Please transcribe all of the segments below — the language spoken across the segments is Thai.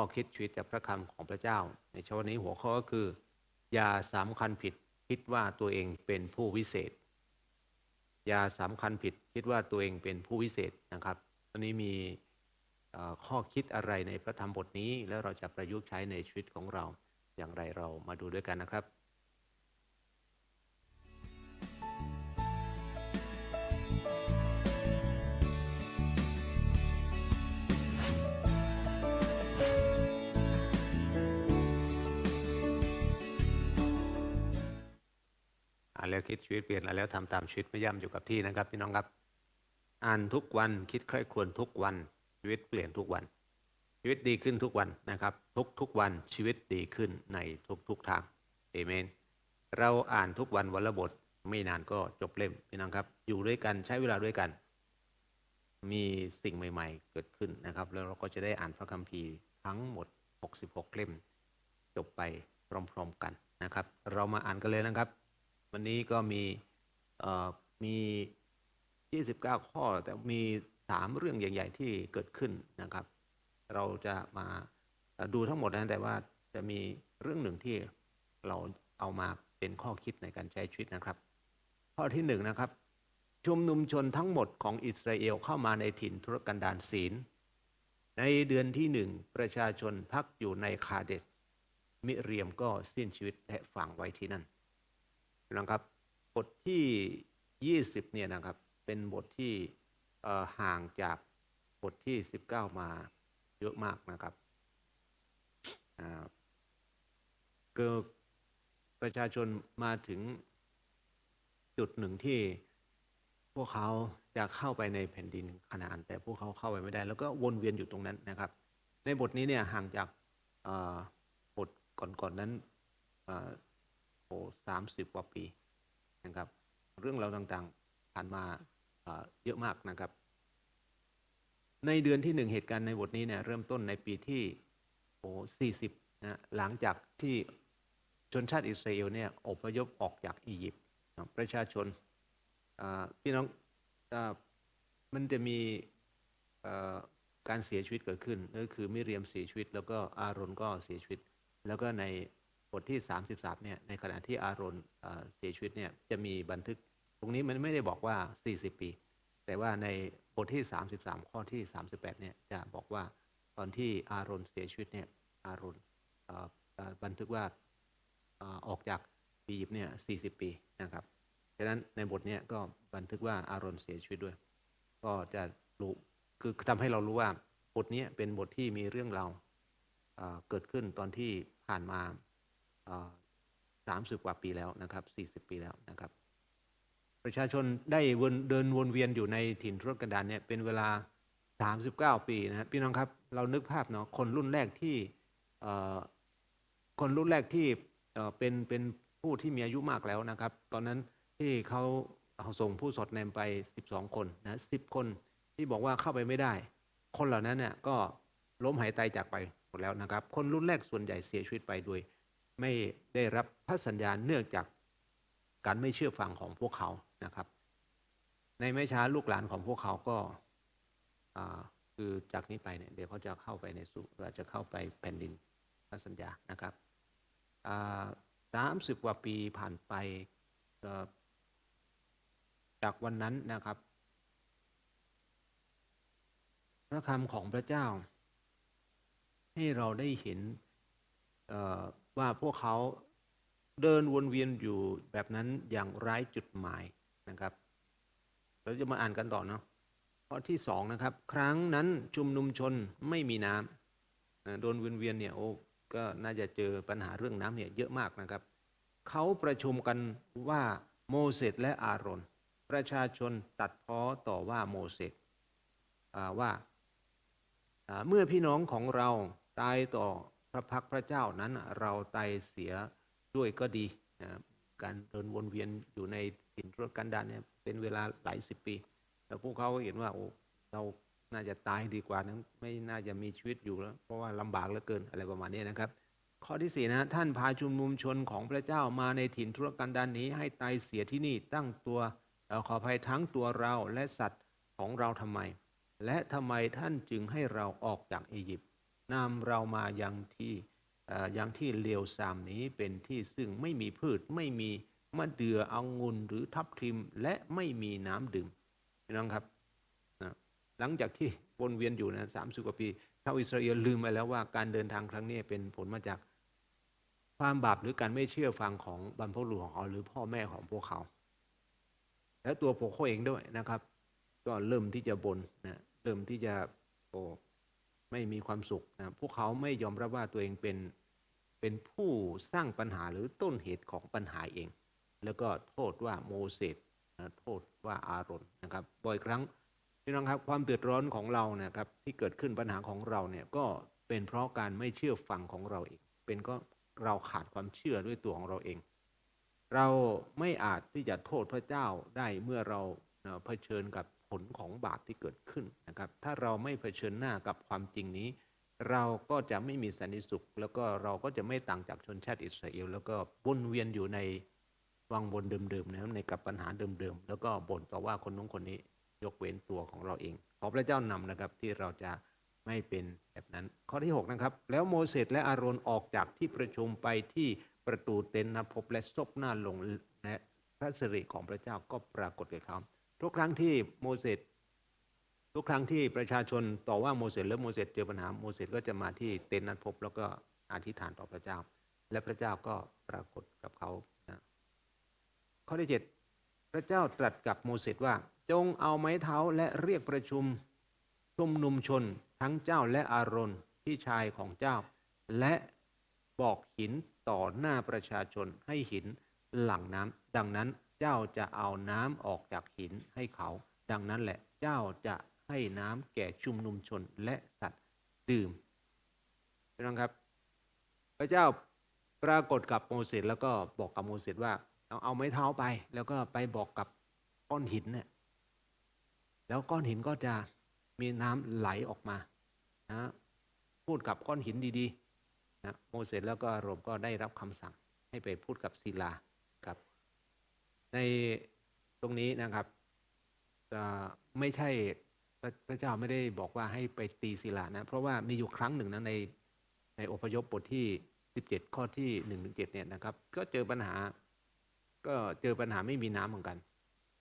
ข้อคิดชีวิตจากพระคำของพระเจ้า ในเช้าวันนี้หัวข้อก็คือ อย่าสำคัญผิดคิดว่าตัวเองเป็นผู้วิเศษ อย่าสำคัญผิดคิดว่าตัวเองเป็นผู้วิเศษนะครับตอนนี้มีข้อคิดอะไรในพระธรรมบทนี้ แล้วเราจะประยุกต์ใช้ในชีวิตของเราอย่างไรเรามาดูด้วยกันนะครับ เปลี่ยนอ่านแล้วทำตามชีวิตไม่ย่ำอยู่กับที่นะครับ พี่น้องครับ อ่านทุกวันคิดใคร่ควรทุกวัน ชีวิตเปลี่ยนทุกวัน ชีวิตดีขึ้นทุกวันนะครับ ทุกทุกวันชีวิตดีขึ้นในทุกทุกทางเอเมน เราอ่านทุกวันวันละบทไม่นานก็จบเล่มพี่น้องครับ อยู่ด้วยกันใช้เวลาด้วยกัน มีสิ่งใหม่ ๆ เกิดขึ้นนะครับ แล้วเราก็จะได้อ่านพระคัมภีร์ทั้งหมด 66 เล่ม จบไปพร้อมๆกันนะครับ เรามาอ่านกันเลยนะครับ วันนี้ก็มีเอ่อมี 29 ข้อ แต่มี3เรื่องใหญ่ ๆ ที่เกิดขึ้นนะครับ เราจะมาดูทั้งหมดนะแต่ว่าจะมีเรื่องหนึ่งที่เราเอามาเป็นข้อคิดในการใช้ชีวิตนะครับ ข้อที่หนึ่งนะครับ ชุมนุมชนทั้งหมดของอิสราเอลเข้ามาในถิ่นทุรกันดารศีล ในเดือนที่หนึ่งประชาชนพักอยู่ในคาเดสมิเรียมก็สิ้นชีวิตและฝังไว้ที่นั่น นะครับ บทที่ 20เนี่ยนะครับ เป็นบทที่ห่างจากบทที่ 19 มาเยอะมากนะครับเกิดประชาชนมาถึงจุดหนึ่งที่พวกเขาจะเข้าไปในแผ่นดินคานาอันแต่พวกเขาเข้าไปไม่ได้ แล้วก็วนเวียนอยู่ตรงนั้นนะครับ ในบทนี้เนี่ยห่างจากบทก่อนๆนั้น โอ้สามสิบกว่าปีนะครับ เรื่องราวต่างๆผ่านมาเเยอะมากนะครับ ในเดือนที่หนึ่งเหตุการณ์ในบทนี้เนี่ยเริ่มต้นในปีที่โอ้สี่สิบนะหลังจากที่ชนชาติอิสราเอลเนี่ยอพยพออกจากอียิปต์ประชาชนพี่น้องอมันจะมีการเสียชีวิตเกิดขึ้นก็คือมิเรียมเสียชีวิต แล้วก็อารอนก็เสียชีวิต แล้วก็ใน บทที่ 33เนี่ยในขณะที่อารอนเอ่อเสียชีวิตเนี่ยจะมีบันทึก ตรงนี้มันไม่ได้บอกว่า 40 ปี แต่ว่าในบทที่ 33 ข้อที่ 38เนี่ยจะบอกว่าตอนที่อารอนเสียชีวิตเนี่ยอารอนบันทึกว่าออกจากอียิปต์เนี่ย 40 ปีนะครับฉะนั้นในบทเนี้ยก็บันทึกว่าอารอนเสียชีวิตด้วย ก็จะรู้คือทำให้เรารู้ว่าบทนี้เป็นบทที่มีเรื่องราวเกิดขึ้นตอนที่ผ่านมา สามสิบกว่าปีแล้วนะครับสี่สิบปีแล้วนะครับ ประชาชนได้วนเดินวนเวียนอยู่ในถิ่นทุรกันดารเนี่ยเป็นเวลาสามสิบเก้าปีนะพี่น้องครับเรานึกภาพเนาะคนรุ่นแรกที่คนรุ่นแรกที่เป็นเป็นผู้ที่มีอายุมากแล้วนะครับ ตอนนั้นที่เขาเาส่งผู้สอดแนมไปสิบสองคนนะสิบคนที่บอกว่าเข้าไปไม่ได้ คนเหล่านั้นเนี่ยก็ล้มหายตายจากไปหมดแล้วนะครับ คนรุ่นแรกส่วนใหญ่เสียชีวิตไปโดย ไม่ได้รับพระสัญญาณเนื่องจากการไม่เชื่อฟังของพวกเขานะครับ ในไม่ช้าลูกหลานของพวกเขาก็คือจากนี้ไปเนี่ยเดี๋ยวเขาจะเข้าไปในสู่เราจะเข้าไปแผ่นดินพระสัญญานะครับสามสิบกว่าปีผ่านไปจากวันนั้นนะครับ พระคำของพระเจ้า ให้เราได้เห็นเว่าพวกเขาเดินวนเวียนอยู่แบบนั้นอย่างไร้จุดหมายนะครับ เราจะมาอ่านกันต่อเนาะข้อที่สองนะครับ ครั้งนั้นชุมนุมชนไม่มีน้ำโดนวนเวียนเนี่ยโอ้ก็น่าจะเจอปัญหาเรื่องน้ำเนี่ยเยอะมากนะครับ เขาประชุมกันว่าโมเสสและอาโรนประชาชนตัดพ้อต่อว่าโมเสสว่าเมื่อพี่น้องของเราตายต่อ พระพักพระเจ้านั้นเราตายเสียด้วยก็ดีนะการเดินวนเวียนอยู่ในถิ่นทุรกันดารเนี่ยเป็นเวลาหลายสิบปีแล้วพวกเขาก็เห็นว่าโอ้เราน่าจะตายดีกว่านั้นไม่น่าจะมีชีวิตอยู่แล้ว เพราะว่าลำบากเหลือเกินอะไรประมาณนี้นะครับ ข้อที่สี่นะท่านพาชุมนุมชนของพระเจ้ามาในถิ่นทุรกันดารนี้ ให้ตายเสียที่นี่ตั้งตัวเอ่อขออภัยทั้งตัวเราและสัตว์ของเราทำไม และทำไมท่านจึงให้เราออกจากอียิปต์ นำเรามายังที่เอ่อยังที่เลวทรามนี้เป็นที่ซึ่งไม่มีพืชไม่มีมะเดื่อองุ่นหรือทับทิมและไม่มีน้ำดื่มพี่น้องครับนะหลังจากที่วนเวียนอยู่นะสามสิบกว่าปีชาวอิสราเอลลืมไปแล้วว่าการเดินทางครั้งนี้เป็นผลมาจากความบาปหรือการไม่เชื่อฟังของบรรพบุรุษของเขาหรือพ่อแม่ของพวกเขา และตัวพวกเขาเองด้วยนะครับ ก็เริ่มที่จะบน่นนะเริ่มที่จะโอ้ ไม่มีความสุขนะพวกเขาไม่ยอมรับว่าตัวเองเป็นเป็นผู้สร้างปัญหาหรือต้นเหตุของปัญหาเอง แล้วก็โทษว่าโมเสสนะโทษว่าอารอนนะครับ บ่อยครั้งพี่น้องครับความเดือดร้อนของเรานะครับ ที่เกิดขึ้นปัญหาของเราเนี่ยก็เป็นเพราะการไม่เชื่อฟังของเราเอง เป็นก็เราขาดความเชื่อด้วยตัวของเราเอง เราไม่อาจที่จะโทษพระเจ้าได้เมื่อเราเอ่อเผชิญกับ ผลของบาปที่เกิดขึ้นนะครับ ถ้าเราไม่เผชิญหน้ากับความจริงนี้ เราก็จะไม่มีสันติสุข แล้วก็เราก็จะไม่ต่างจากชนชาติอิสราเอลแล้วก็วนเวียนอยู่ในวังวนเดิมๆนะครับในกับปัญหาเดิมๆแล้วก็บ่นต่อว่าคนนู้นคนนี้ยกเว้นตัวของเราเอง ขอพระเจ้านำนะครับที่เราจะไม่เป็นแบบนั้น ข้อที่ 6 นะครับ แล้วโมเสสและอาโรนออกจากที่ประชุมไปที่ประตูเต็นท์นภพและซบหน้าลงและพระสิริของพระเจ้าก็ปรากฏแก่เขา ทุกครั้งที่โมเสสทุกครั้งที่ประชาชนต่อว่าโมเสสแล้วโมเสสเจอปัญหาโมเสสก็จะมาที่เต็นท์นัดพบ แล้วก็อธิษฐานต่อพระเจ้า และพระเจ้าก็ปรากฏกับเขานะข้อที่เจ็ดพระเจ้าตรัสกับโมเสสว่า จงเอาไม้เท้าและเรียกประชุมชุมนุมชนทั้งเจ้าและอารอนที่ชายของเจ้า และบอกหินต่อหน้าประชาชนให้หินหลังน้ำดังนั้น เจ้าจะเอาน้ำออกจากหินให้เขา ดังนั้นแหละเจ้าจะให้น้ำแก่ชุมนุมชนและสัตว์ดื่มพี่น้องครับ พระเจ้าปรากฏกับโมเสสแล้วก็บอกกับโมเสสว่า เอาเอาไม้เท้าไป แล้วก็ไปบอกกับก้อนหินเนี่ยแล้วก้อนหินก็จะมีน้ำไหลออกมานะพูดกับก้อนหินดีๆนะโมเสสแล้วก็อาโรมก็ได้รับคำสั่งให้ไปพูดกับศิลาครับ ในตรงนี้นะครับไม่ใช่พระพระเจ้าไม่ได้บอกว่าให้ไปตีศิลานะ เพราะว่ามีอยู่ครั้งหนึ่งนะในในอพยพบทที่ 17 ข้อที่1ถึง7เนี่ยนะครับ ก็เจอปัญหา ก็เจอปัญหาไม่มีน้ำเหมือนกัน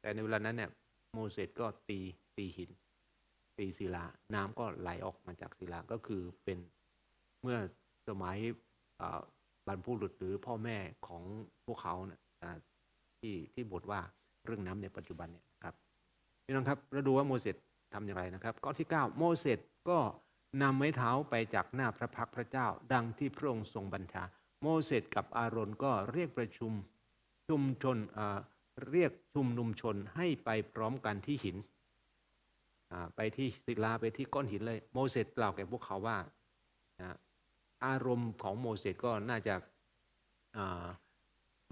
แต่ในเวลานั้นเนี่ยโมเสสก็ตีตีหิน ตีศิลา น้ำก็ไหลออกมาจากศิลาก็คือเป็นเมื่อสมัยบรรพุรุษหรือพ่อแม่ของพวกเขาเนี่ยอ่า ที่ที่บทว่าเรื่องน้ำในปัจจุบันเนี่ยครับพี่น้องครับเราดูว่าโมเสสทำอย่างไรนะครับข้อที่ 9 โมเสสก็นำไม้เท้าไปจากหน้าพระพักพระเจ้า ดังที่พระองค์ทรงบัญชา โมเสสกับอาโรนก็เรียกประชุมชุมชนเรียกชุมนุมชนให้ไปพร้อมกันที่หินไปที่ศิลาไปที่ก้อนหินเลย โมเสสกล่าวแก่พวกเขาว่าอารมณ์ของโมเสสก็น่าจะา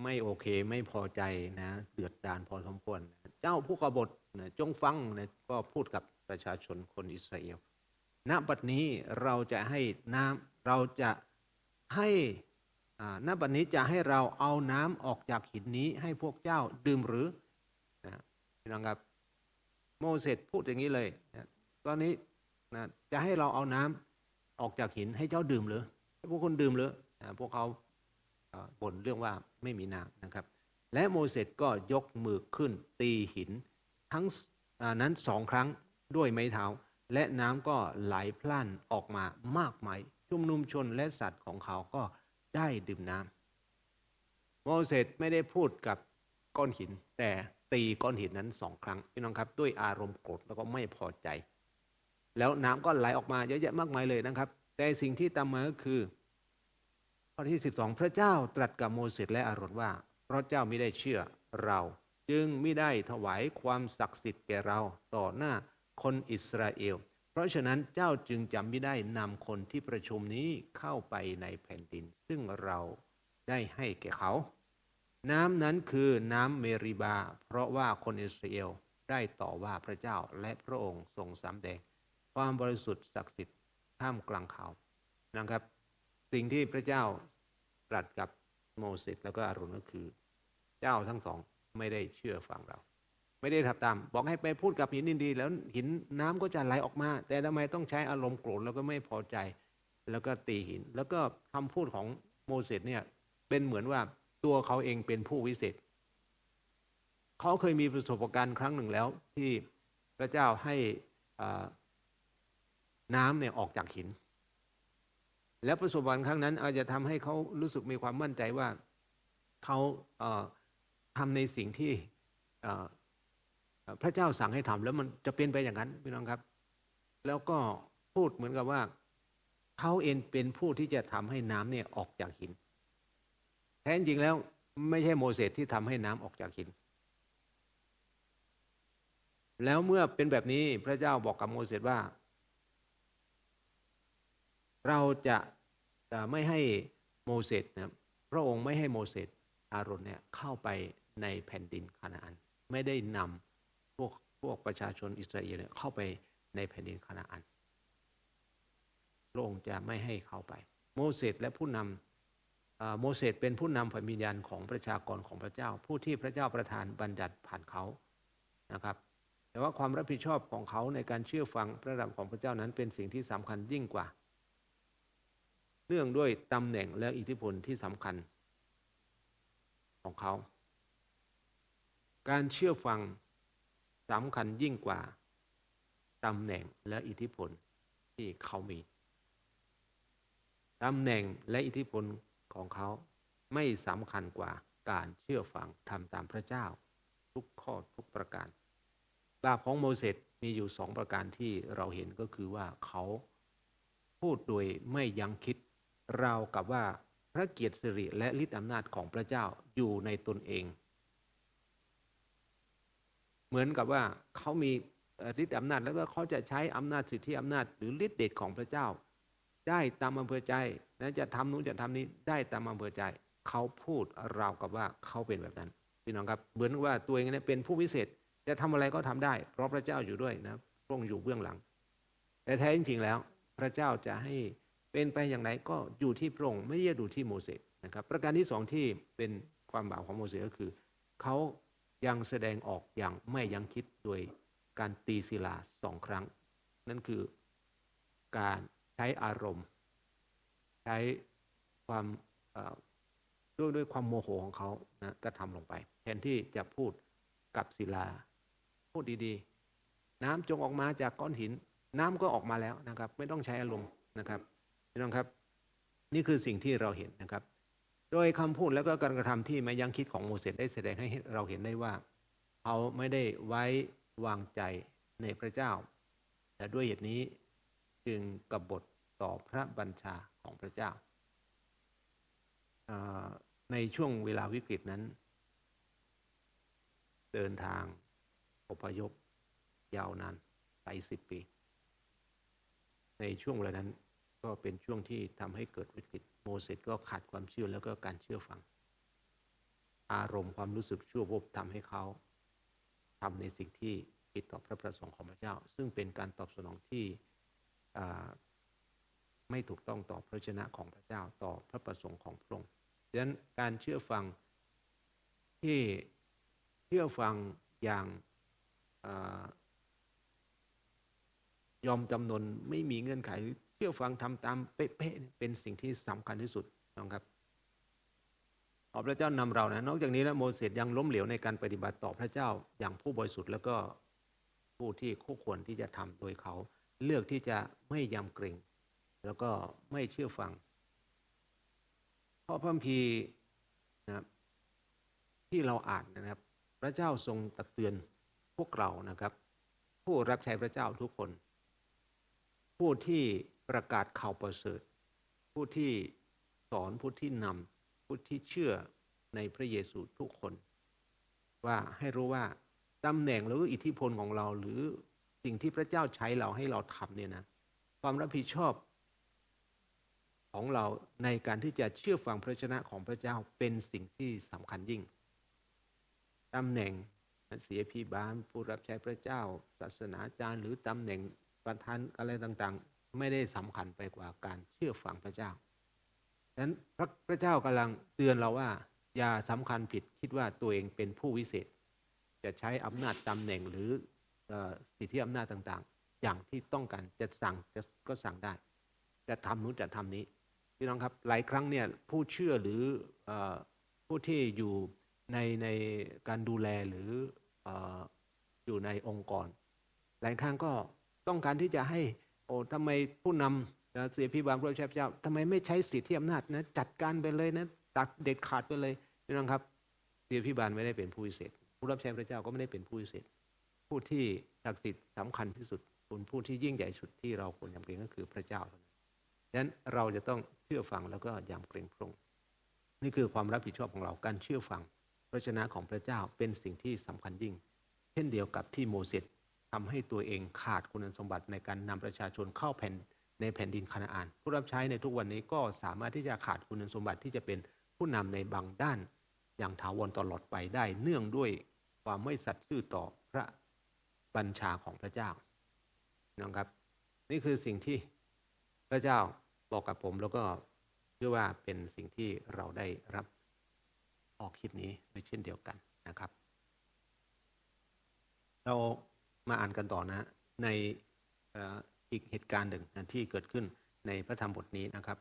ไม่โอเคไม่พอใจนะเดือดดานพอสมควร เจ้าผู้กบฏนะจงฟังนะก็พูดกับประชาชนคนอิสราเอลณบัดนี้เราจะให้น้ำเราจะให้อ่าณบัดนี้จะให้เราเอาน้ำออกจากหินนี้ให้พวกเจ้าดื่มหรือนะพี่น้องครับโมเสสพูดอย่างนี้เลยนะตอนนี้นะจะให้เราเอาน้ำออกจากหินให้เจ้าดื่มหรือให้พวกคุณดื่มหรือนะพวกเขา บ่นเรื่องว่าไม่มีน้ำนะครับ และโมเสสก็ยกมือขึ้นตีหิน ทั้งนั้นสองครั้งด้วยไม้เท้า และน้ำก็ไหลพล่านออกมามากมายชุมนุมชนและสัตว์ของเขาก็ได้ดื่มน้ำโมเสสไม่ได้พูดกับก้อนหิน แต่ตีก้อนหินนั้นสองครั้งพี่น้องครับ ด้วยอารมณ์โกรธแล้วก็ไม่พอใจ แล้วน้ำก็ไหลออกมาเยอะแยะมากมายเลยนะครับ แต่สิ่งที่ตามมาก็คือ ข้อที่ 12 พระเจ้าตรัสกับโมเสสและอาโรนว่า เพราะเจ้าไม่ได้เชื่อเรา จึงไม่ได้ถวายความศักดิ์สิทธิ์แก่เราต่อหน้าคนอิสราเอล เพราะฉะนั้นเจ้าจึงจำไม่ได้นำคนที่ประชุมนี้เข้าไปในแผ่นดิน ซึ่งเราได้ให้แก่เขา น้ำนั้นคือน้ำเมริบา เพราะว่าคนอิสราเอลได้ต่อว่าพระเจ้าและพระองค์ทรงสำแดง ความบริสุทธิ์ศักดิ์สิทธิ์ท่ามกลางเขานะครับ สิ่งที่พระเจ้าตรัสกับโมเสสแล้วก็อาโรนก็คือ เจ้าทั้งสองไม่ได้เชื่อฟังเรา ไม่ได้ทำตาม บอกให้ไปพูดกับหินดีๆแล้วหินน้ำก็จะไหลออกมา แต่ทำไมต้องใช้อารมณ์โกรธแล้วก็ไม่พอใจ แล้วก็ตีหิน แล้วก็คำพูดของโมเสสเนี่ยเป็นเหมือนว่าตัวเขาเองเป็นผู้วิเศษเขาเคยมีประสบการณ์ครั้งหนึ่งแล้ว ที่พระเจ้าให้น้ำเนี่ยออกจากหิน แล้วประสบการณ์ครั้งนั้น อาจจะทำให้เขารู้สึกมีความมั่นใจว่าเขาเอ่อทำในสิ่งที่พระเจ้าสั่งให้ทำแล้วมันจะเป็นไปอย่างนั้นพี่น้องครับ แล้วก็พูดเหมือนกับว่าเขาเองเป็นผู้ที่จะทำให้น้ำเนี่ยออกจากหิน แท้จริงแล้วไม่ใช่โมเสสที่ทำให้น้ำออกจากหิน แล้วเมื่อเป็นแบบนี้พระเจ้าบอกกับโมเสสว่า เราจะ จะไม่ให้โมเสสนะพระองค์ไม่ให้โมเสสอารอนเนี่ยเข้าไปในแผ่นดินคานาอัน ไม่ได้นำพวกพวกประชาชนอิสราเอลเนี่ยเข้าไปในแผ่นดินคานาอัน พระองค์จะไม่ให้เข้าไป โมเสสและผู้นำโมเสสเป็นผู้นำฝ่ายวิญญาณของประชากรของพระเจ้า ผู้ที่พระเจ้าประทานบัญญัติผ่านเขานะครับแต่ว่าความรับผิดชอบของเขาในการเชื่อฟังพระดำของพระเจ้านั้นเป็นสิ่งที่สำคัญยิ่งกว่า เนื่องด้วยตำแหน่งและอิทธิพลที่สำคัญของเขา การเชื่อฟังสำคัญยิ่งกว่าตำแหน่งและอิทธิพลที่เขามีตำแหน่งและอิทธิพลของเขาไม่สำคัญกว่าการเชื่อฟังทำตามพระเจ้า ทุกข้อทุกประการบาปของโมเสสมีอยู่สองประการที่เราเห็นก็คือว่าเขาพูดโดยไม่ยังคิด ราวกับว่าพระเกียรติสิริและฤทธิอำนาจของพระเจ้าอยู่ในตนเอง เหมือนกับว่าเขามีฤทธิอำนาจแล้วก็เขาจะใช้อำนาจสิทธิอำนาจหรือฤทธิเดชของพระเจ้า ได้ตามอำเภอใจนะจะทำนู้นจะทำนี้ได้ตามอำเภอใจ เขาพูดราวกับว่าเขาเป็นแบบนั้นพี่น้องครับเหมือนว่าตัวเองเนี่ยเป็นผู้วิเศษจะทำอะไรก็ทำได้ เพราะพระเจ้าอยู่ด้วยนะพระองค์อยู่เบื้องหลัง แต่แท้จริงแล้ว พระเจ้าจะให้ เป็นไปอย่างไรก็อยู่ที่พระองค์ไม่ได้ดูที่โมเสสนะครับ ประการที่สองที่เป็นความบาปของโมเสสก็คือเขายังแสดงออกอย่างไม่ยังคิดโดยการตีศิลาสองครั้ง นั่นคือการใช้อารมณ์ ใช้ความด้วยด้วยความโมโหของเขานะกระทำลงไป แทนที่จะพูดกับศิลา พูดดีๆ น้ำจงออกมาจากก้อนหิน น้ำก็ออกมาแล้วนะครับ ไม่ต้องใช้อารมณ์นะครับ พี่น้องครับ นี่คือสิ่งที่เราเห็นนะครับ โดยคำพูดแล้วก็การกระทำที่ไม่ยั้งคิดของโมเสสได้แสดงให้เราเห็นได้ว่าเขาไม่ได้ไว้วางใจในพระเจ้าและด้วยเหตุนี้จึงกบฏต่อพระบัญชาของพระเจ้าอ่าในช่วงเวลาวิกฤตนั้น เดินทางอพยพยาวนานหลายสิบปี ในช่วงเวลานั้น ก็เป็นช่วงที่ทำให้เกิดวิกฤตโมเสสก็ขาดความเชื่อแล้วก็การเชื่อฟัง อารมณ์ความรู้สึกชั่ววูบทำให้เขาทำในสิ่งที่ผิดต่อพระประสงค์ของพระเจ้า ซึ่งเป็นการตอบสนองที่ไม่ถูกต้องต่อพระชนะของพระเจ้าต่อพระประสงค์ของพระองค์ดังนั้นการเชื่อฟังที่เชื่อฟังอย่างอยอมจำนนไม่มีเงื่อนไขหรือ เชื่อฟังทำตามเป๊ะๆเป็นสิ่งที่สำคัญที่สุดนะครับขอพระเจ้านำเรานะนอกจากนี้แล้วโมเสสยังล้มเหลวในการปฏิบัติต่อพระเจ้าอย่างผู้บริสุทธิ์แล้วก็ผู้ที่คู่ควรที่จะทำโดยเขา เลือกที่จะไม่ยำเกรงแล้วก็ไม่เชื่อฟังเพราะพระคัมภีนะครับที่เราอ่านนะครับ พระเจ้าทรงตักเตือนพวกเรานะครับ ผู้รับใช้พระเจ้าทุกคน ผู้ที่ ประกาศข่าวประเสริฐ ผู้ที่สอนผู้ที่นำผู้ที่เชื่อในพระเยซูทุกคน ว่าให้รู้ว่าตำแหน่งหรืออิทธิพลของเราหรือสิ่งที่พระเจ้าใช้เราให้เราทำเนี่ยนะความรับผิดชอบของเราในการที่จะเชื่อฟังพระชนะของพระเจ้าเป็นสิ่งที่สำคัญยิ่งตำแหน่งเสียพีบาลผู้รับใช้พระเจ้า ศาสนาจารย์ หรือตำแหน่งประธานอะไรต่าง ไม่ได้สำคัญไปกว่าการเชื่อฟังพระเจ้าฉะนั้นพระพระเจ้ากำลังเตือนเราว่า อย่าสำคัญผิดคิดว่าตัวเองเป็นผู้วิเศษ จะใช้อำนาจตำแหน่งหรืออสิทธิอำนาจต่างๆ อย่างที่ต้องการจะสั่งจะก็สั่งได้ จะทำนู้นจะทำนี้พี่น้องครับหลายครั้งเนี่ยผู้เชื่อหรืออผู้ที่อยู่ในในการดูแลหรืออออยู่ในองค์กร หลายครั้งก็ต้องการที่จะให้ โอ้ทำไมผู้นำนะเสียพิบาลพระเจ้าเจ้าทำไมไม่ใช้สิทธิอำนาจนะจัดการไปเลยนะตัดเด็ดขาดไปเลยพี่น้องครับเสียพิบาลไม่ได้เป็นผู้พิเศษ ผู้รับใช้พระเจ้าก็ไม่ได้เป็นผู้พิเศษ ผู้ที่ศักดิ์สิทธิ์สำคัญที่สุดเป็นผู้ที่ยิ่งใหญ่สุดที่เราควรยำเกรงก็คือพระเจ้าเท่านั้นดังนั้นเราจะต้องเชื่อฟังแล้วก็ยำเกรงพระองค์นี่คือความรับผิดชอบของเราการเชื่อฟังพระชนะของพระเจ้าเป็นสิ่งที่สำคัญยิ่ง เช่นเดียวกับที่โมเสส ทำให้ตัวเองขาดคุณสมบัติในการนำประชาชนเข้าแผ่นในแผ่นดินคานาอันผู้รับใช้ในทุกวันนี้ก็สามารถที่จะขาดคุณสมบัติที่จะเป็นผู้นำในบางด้าน อย่างถาวรตลอดไปได้ เนื่องด้วยความไม่สัตย์ซื่อต่อพระบัญชาของพระเจ้านะครับ นี่คือสิ่งที่พระเจ้าบอกกับผมแล้วก็เชื่อว่าเป็นสิ่งที่เราได้รับออกคลิปนี้ด้วยเช่นเดียวกันนะครับ เรา มาอ่านกันต่อนะ ในอีกเหตุการณ์หนึ่งนะที่เกิดขึ้นในพระธรรมบทนี้นะครับ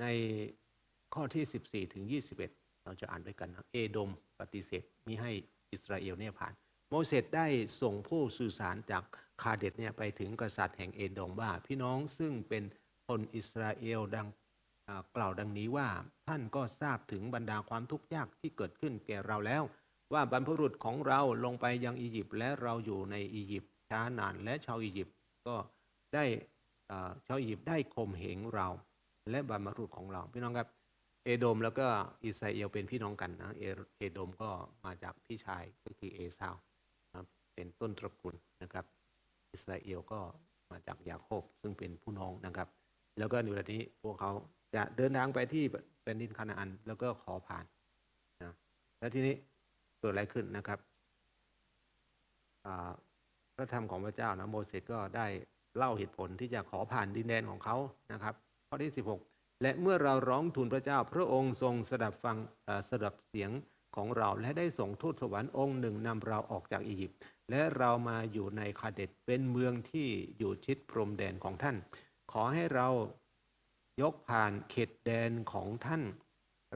ในข้อที่ 14 ถึง 21 เราจะอ่านด้วยกันนะเอโดมปฏิเสธมิให้อิสราเอลเนี่ยผ่าน โมเสสได้ส่งผู้สื่อสารจากคาเดตเนี่ยไปถึงกษัตริย์แห่งเอโดมว่า พี่น้องซึ่งเป็นคนอิสราเอลดังกล่าวดังนี้ว่าท่านก็ทราบถึงบรรดาความทุกข์ยากที่เกิดขึ้นแก่เราแล้ว ว่าบรรพบุรุษของเราลงไปยังอียิปต์และเราอยู่ในอียิปต์ช้านานและชาวอียิปต์ก็ได้ชาวอียิปต์ได้ข่มเหงเรา และบรรพบุรุษของเราพี่น้องครับเอโดมแล้วก็อิสราเอลเป็นพี่น้องกันนะเอเอโดมก็มาจากพี่ชายก็คือเอซาวนะครับเป็นต้นตระกูลนะครับ อิสราเอลก็มาจากยาโคบซึ่งเป็นผู้น้องนะครับ แล้วก็ในวันนี้พวกเขาจะเดินทางไปที่แผ่นดินคานาอันแล้วก็ขอผ่านนะแล้วทีนี้ เกิดอะไรขึ้นนะครับพระธรรมของพระเจ้านะโมเสสก็ได้เล่าเหตุผลที่จะขอผ่านดินแดนของเขานะครับข้อที่ 16 และเมื่อเราร้องทูลพระเจ้า พระองค์ทรงสดับฟังสดับเสียงของเราและได้ส่งทูตสวรรค์องค์หนึ่งนำเราออกจากอียิปต์และเรามาอยู่ในคาเดตเป็นเมืองที่อยู่ชิดพรมแดนของท่าน ขอให้เรายกผ่านเขตแดนของท่าน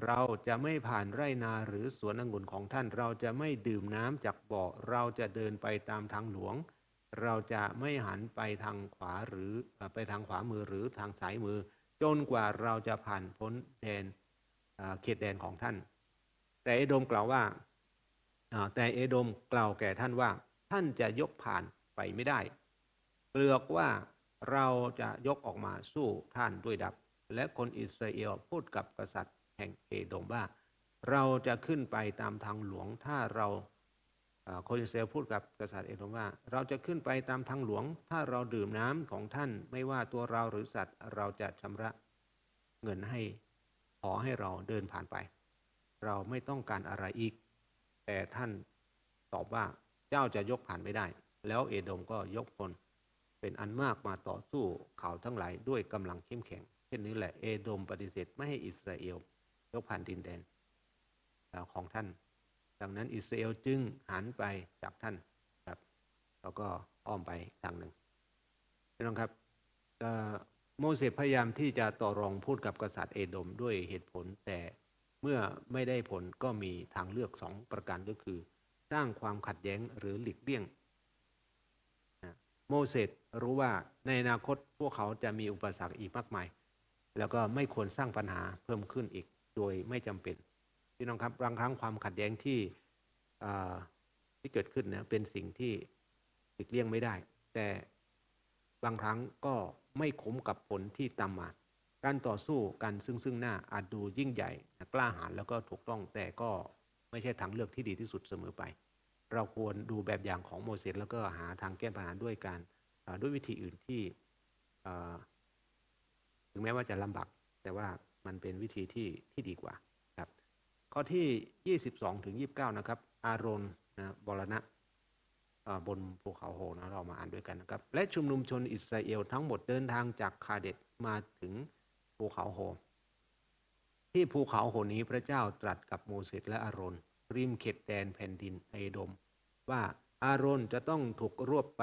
เราจะไม่ผ่านไร่นาหรือสวนองุ่นของท่าน เราจะไม่ดื่มน้ำจากบ่อ เราจะเดินไปตามทางหลวง เราจะไม่หันไปทางขวาหรือไปทางขวามือหรือทางซ้ายมือ จนกว่าเราจะผ่านพ้นแดนเขตแดนของท่าน แต่เอโดมกล่าวว่าอ่าแต่เอโดมกล่าวแก่ท่านว่า ท่านจะยกผ่านไปไม่ได้ เปลือกว่าเราจะยกออกมาสู้ท่านด้วยดับ และคนอิสราเอลพูดกับกษัตริย์ แห่งเอโดมว่า เราจะขึ้นไปตามทางหลวง ถ้าเราอ่าคนอิเอลพูดกับกษัตริย์เอโดมว่า เราจะขึ้นไปตามทางหลวง ถ้าเราดื่มน้ำของท่านไม่ว่าตัวเราหรือสัตว์เราจะชำระเงินให้ขอให้เราเดินผ่านไป เราไม่ต้องการอะไรอีก แต่ท่านตอบว่าเจ้าจะยกผ่านไม่ได้ แล้วเอโดมก็ยกพลเป็นอันมากมาต่อสู้เขาทั้งหลายด้วยกำลังเข้มแข็ง เช่นนี้แหละเอโดมปฏิเสธไม่ให้อิสราเอล กผ่านดินแดนของท่าน ดังนั้นอิสราเอลจึงหันไปจากท่านครับ แล้วก็อ้อมไปทางหนึ่งพี่น้องครับโมเสสพยายามที่จะต่อรองพูดกับกษัตริย์เอโดมด้วยเหตุผล แต่เมื่อไม่ได้ผลก็มีทางเลือกสองประการก็คือ สร้างความขัดแย้งหรือหลีกเลี่ยงโมเสสรู้ว่าในอนาคตพวกเขาจะมีอุปสรรคอีกมากมาย แล้วก็ไม่ควรสร้างปัญหาเพิ่มขึ้นอีก โดยไม่จำเป็นพี่น้องครับบางครั้งความขัดแย้งที่ที่เกิดขึ้นเนี่ยเป็นสิ่งที่หลีกเลี่ยงไม่ได้ แต่บางครั้งก็ไม่คุ้มกับผลที่ตามมา การต่อสู้กันซึ่งซึ่งหน้าอาจดูยิ่งใหญ่กล้าหาญแล้วก็ถูกต้องแต่ก็ไม่ใช่ทางเลือกที่ดีที่สุดเสมอไป เราควรดูแบบอย่างของโมเสสแล้วก็หาทางแก้ปัญหาด้วยการด้วยวิธีอื่นที่ถึงแม้ว่าจะลำบากแต่ว่า มันเป็นวิธีที่ที่ดีกว่าครับ ข้อที่ 22 ถึง 29 นะครับ อารอนนะบรณะอ่าบนภูเขาโฮนะเรามาอ่านด้วยกันนะครับ และชุมนุมชนอิสราเอลทั้งหมดเดินทางจากคาเดตมาถึงภูเขาโฮที่ภูเขาโหนี้พระเจ้าตรัสกับโมเสสและอารอนริมเขตแดนแผ่นดินเอโดม ว่าอารอนจะต้องถูกรวบไป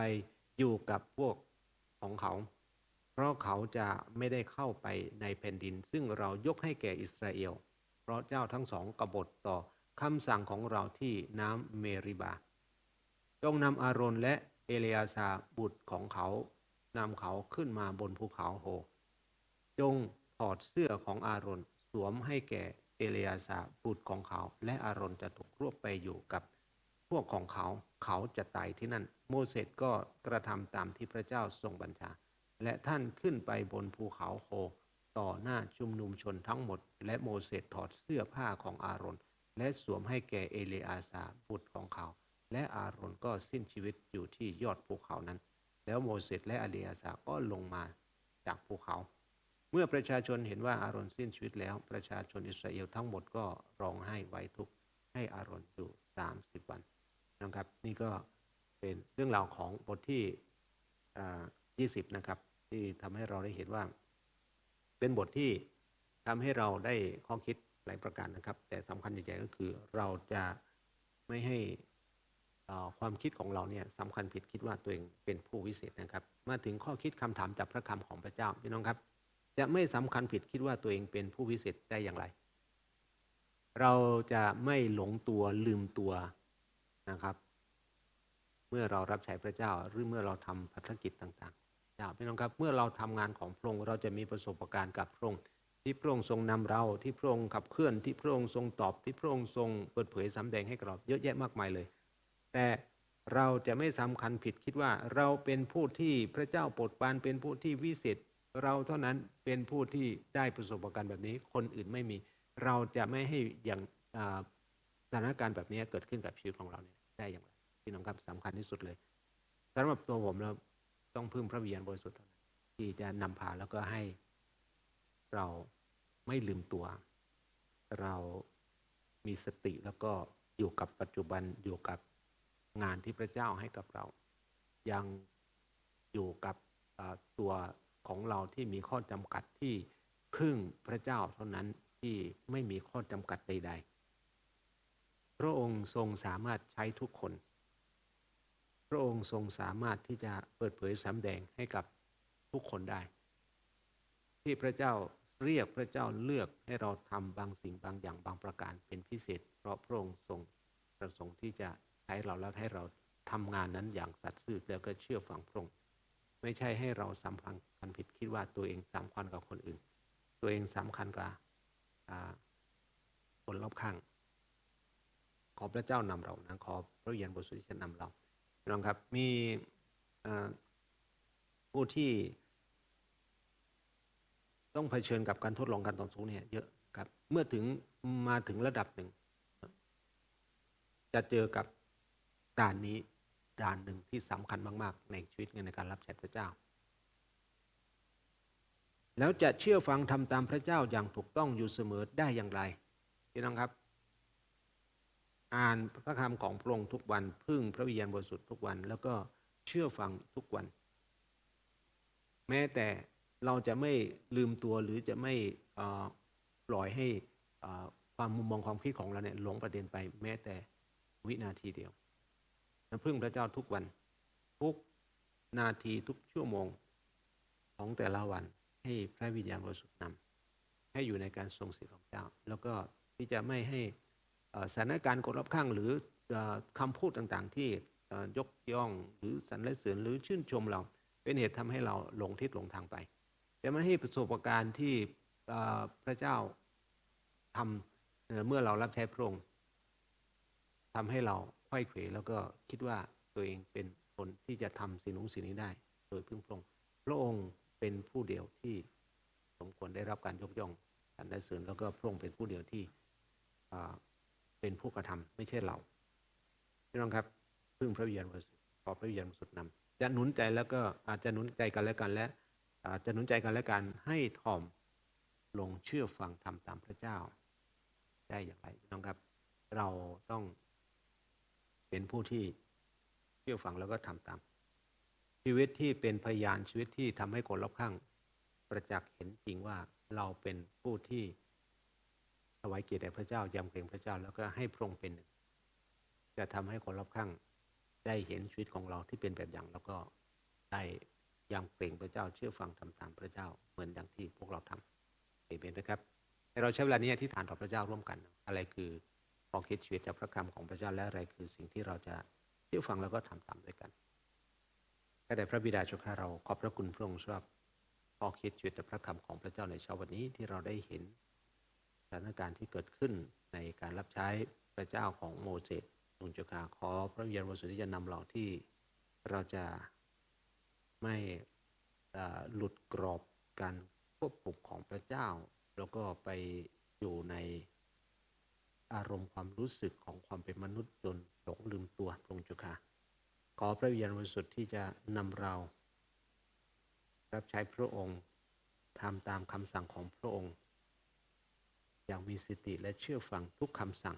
อยู่กับพวกของเขา ราะเขาจะไม่ได้เข้าไปในแผ่นดิน ซึ่งเรายกให้แก่อิสราเอล เพราะเจ้าทั้งสองกบฏต่อคำสั่งของเราที่น้ำเมริบา จงนำอารอนและเอเลอาซาบุตรของเขานำเขาขึ้นมาบนภูเขาโฮ จงถอดเสื้อของอารอนสวมให้แก่เอเลอาซาบุตรของเขา และอารอนจะถูกรวบไปอยู่กับพวกของเขาเขาจะตายที่นั่น โมเสสก็กระทำตามที่พระเจ้าทรงบัญชา และท่านขึ้นไปบนภูเขาโฮต่อหน้าชุมนุมชนทั้งหมด และโมเสสถอดเสื้อผ้าของอารอนและสวมให้แก่เอเลอาซาบุตรของเขา และอารอนก็สิ้นชีวิตอยู่ที่ยอดภูเขานั้น แล้วโมเสสและเอเลอาซาก็ลงมาจากภูเขา เมื่อประชาชนเห็นว่าอารอนสิ้นชีวิตแล้ว ประชาชนอิสราเอลทั้งหมดก็ร้องไห้ไว้ทุกข์ให้อารอนอยู่สามสิบวันนะครับ นี่ก็เป็นเรื่องราวของบทที่ยี่สิบนะครับ ที่ทำให้เราได้เห็นว่า เป็นบทที่ทำให้เราได้ข้อคิดหลายประการนะครับ แต่สำคัญใหญ่ๆก็คือเราจะไม่ให้ความคิดของเราเนี่ยสำคัญผิดคิดว่าตัวเองเป็นผู้วิเศษนะครับ มาถึงข้อคิดคำถามจากพระคำของพระเจ้าพี่น้องครับ จะไม่สำคัญผิดคิดว่าตัวเองเป็นผู้วิเศษได้อย่างไร เราจะไม่หลงตัวลืมตัวนะครับ เมื่อเรารับใช้พระเจ้าหรือเมื่อเราทำภารกิจต่างๆ จ้าพี่น้องครับ เมื่อเราทำงานของพระองค์เราจะมีประสบการณ์กับพระองค์ที่พระองค์ทรงนำเราที่พระองค์ขับเคลื่อนที่พระองค์ทรงตอบที่พระองค์ทรงเปิดเผยสำแดงให้กับเราเยอะแยะมากมายเลย แต่เราจะไม่สำคัญผิดคิดว่าเราเป็นผู้ที่พระเจ้าโปรดปรานเป็นผู้ที่วิเศษเราเท่านั้นเป็นผู้ที่ได้ประสบการณ์แบบนี้ คนอื่นไม่มี เราจะไม่ให้อย่างสถานการณ์แบบนี้เกิดขึ้นกับชีวิตของเราเนี่ยได้อย่างไรพี่น้องครับสำคัญที่สุดเลยสำหรับตัวผมเรา ต้องพึ่งพระวิญญาณบริสุทธิ์เท่านั้นที่จะนำพาแล้วก็ให้เราไม่ลืมตัว เรามีสติแล้วก็อยู่กับปัจจุบันอยู่กับงานที่พระเจ้าให้กับเรา ยังอยู่กับตัวของเราที่มีข้อจำกัดที่พึ่งพระเจ้าเท่านั้นที่ไม่มีข้อจำกัดใด ๆ พระองค์ทรงสามารถใช้ทุกคน พระองค์ทรงสามารถที่จะเปิดเผยสำแดงให้กับทุกคนได้ ที่พระเจ้าเรียกพระเจ้าเลือกให้เราทำบางสิ่งบางอย่างบางประการเป็นพิเศษ เพราะพระองค์ทรงประสงค์ที่จะใช้เราแล้วให้เราทำงานนั้นอย่างสัตย์ซื่อแล้วก็เชื่อฟังพระองค์ไม่ใช่ให้เราสำคัญกันผิดคิดว่าตัวเองสำคัญกับคนอื่น ตัวเองสำคัญกว่าอ่าคนรอบข้างขอพระเจ้านำเรานะขอพระวิญญาณบริสุทธิ์จะนำเรา น้องครับมีผู้ที่ต้องเผชิญกับการทดลองการต่อสู้เนี่ยเยอะครับ เมื่อถึงมาถึงระดับหนึ่ง จะเจอกับด่านนี้ด่านหนึ่งที่สำคัญมาก ๆ ในชีวิตในการรับใช้พระเจ้า แล้วจะเชื่อฟังทำตามพระเจ้าอย่างถูกต้องอยู่เสมอได้อย่างไรพี่น้องครับ อ่านพระคำของพระองค์ทุกวัน พึ่งพระวิญญาณบริสุทธิ์ทุกวัน แล้วก็เชื่อฟังทุกวัน แม้แต่เราจะไม่ลืมตัวหรือจะไม่ปล่อยให้ความมุมมองความคิดของเราเนี่ยหลงประเด็นไป แม้แต่วินาทีเดียวนะพึ่งพระเจ้าทุกวัน ทุกนาทีทุกชั่วโมงของแต่ละวัน ให้พระวิญญาณบริสุทธิ์นำให้อยู่ในการทรงสิทธิ์ของเจ้า แล้วก็ที่จะไม่ให้ สถานการณ์กดรับข้างหรือเอ่อคำพูดต่างๆ ที่ยกย่องหรือสรรเสริญหรือชื่นชมเรา เป็นเหตุทำให้เราหลงทิศหลงทางไปจะไม่ให้ประสบการณ์ที่พระเจ้าทำเอ่อเมื่อเรารับใช้พระองค์ทำให้เราไขว้เขวแล้วก็คิดว่าตัวเองเป็นคนที่จะทำสิ่งนู้นสิ่งนี้ได้ โดยพึ่งพระองค์พระองค์เป็นผู้เดียวที่สมควรได้รับการยกย่องสรรเสริญแล้วก็พระองค์เป็นผู้เดียวที่อ่า เป็นผู้กระทำไม่ใช่เราพี่น้องครับพึ่งพระวิญญาณบริสุทธิ์ขอพระวิญญาณบริสุทธิ์นำจะหนุนใจแล้วก็อาจจะหนุนใจกันและกันและ อาจจะหนุนใจกันและกันให้ถ่อมลงเชื่อฟังทำตามพระเจ้า ได้อย่างไรพี่น้องครับ เราต้องเป็นผู้ที่เชื่อฟังแล้วก็ทำตาม ชีวิตที่เป็นพยานชีวิตที่ทำให้คนรอบข้าง ประจักษ์เห็นจริงว่าเราเป็นผู้ที่ ถวายเกียรติแด่พระเจ้ายำเกรงพระเจ้า แล้วก็ให้พระองค์เป็นหนึ่งจะทำให้คนรอบข้างได้เห็นชีวิตของเราที่เป็นแบบอย่างแล้วก็ได้ยังเกรงพระเจ้าเชื่อฟังทำตามพระเจ้าเหมือนอย่างที่พวกเราทำเอเมนนะครับให้เราใช้เวลานี้อธิษฐานต่อพระเจ้าร่วมกัน อะไรคือข้อคิดชีวิตจากพระคำของพระเจ้าและอะไรคือสิ่งที่เราจะเชื่อฟังแล้วก็ทำตามด้วยกันข้าแต่พระบิดาเจ้าข้าเราขอบพระคุณพระองค์สำหรับข้อคิดชีวิตจากพระคำของพระเจ้าในเช้าวันนี้ที่เราได้เห็น ถานการณ์ที่เกิดขึ้นในการรับใช้พระเจ้าของโมเสสลุงจ้าข้าขอพระวิญญาณบริสุทธิ์ที่จะนำเราที่เราจะไม่หลุดกรอบการควบคุมของพระเจ้า แล้วก็ไปอยู่ในอารมณ์ความรู้สึกของความเป็นมนุษย์จนหลงลืมตัวพระองจ้าค่ะขอพระวิญญาณบริสุทธิ์ที่จะนำเรา รับใช้พระองค์ทำตามคำสั่งของพระองค์ อย่างมีสติและเชื่อฟังทุกคำสั่ง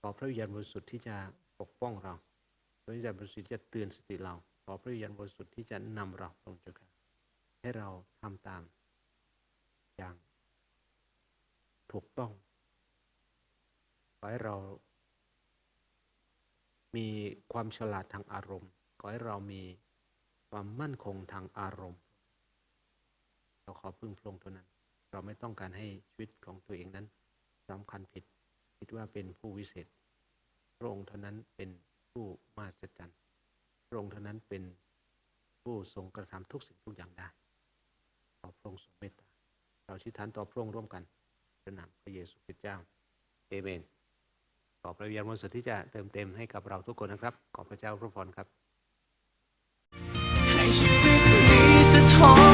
ขอพระวิญญาณบริสุทธิ์ที่จะปกป้องเรา พระวิญญาณบริสุทธิ์จะเตือนสติเรา ขอพระวิญญาณบริสุทธิ์ที่จะนำเราตรงจุดให้เราทำตามอย่างถูกต้อง ขอให้เรา มีความฉลาดทางอารมณ์ ขอให้เรามีความมั่นคงทางอารมณ์ เราขอพึ่งพระองค์เท่านั้น เราไม่ต้องการให้ชีวิตของตัวเองนั้นสำคัญผิด คิดว่าเป็นผู้วิเศษ พระองค์เท่านั้นเป็นผู้มหัศจรรย์พระองค์เท่านั้นเป็นผู้ทรงกระทำทุกสิ่งทุกอย่างได้ขอพระองค์ทรงเมตตา เราชิดฐานต่อพระองค์ร่วมกันพระนามพระเยซูคริสต์เจ้า เอเมน ขอพระวิญญาณบริสุทธิ์ที่จะเติมเต็มให้กับเราทุกคนนะครับ ขอพระเจ้าพระพรครับ ให้ชีวิตนี้สะท้อน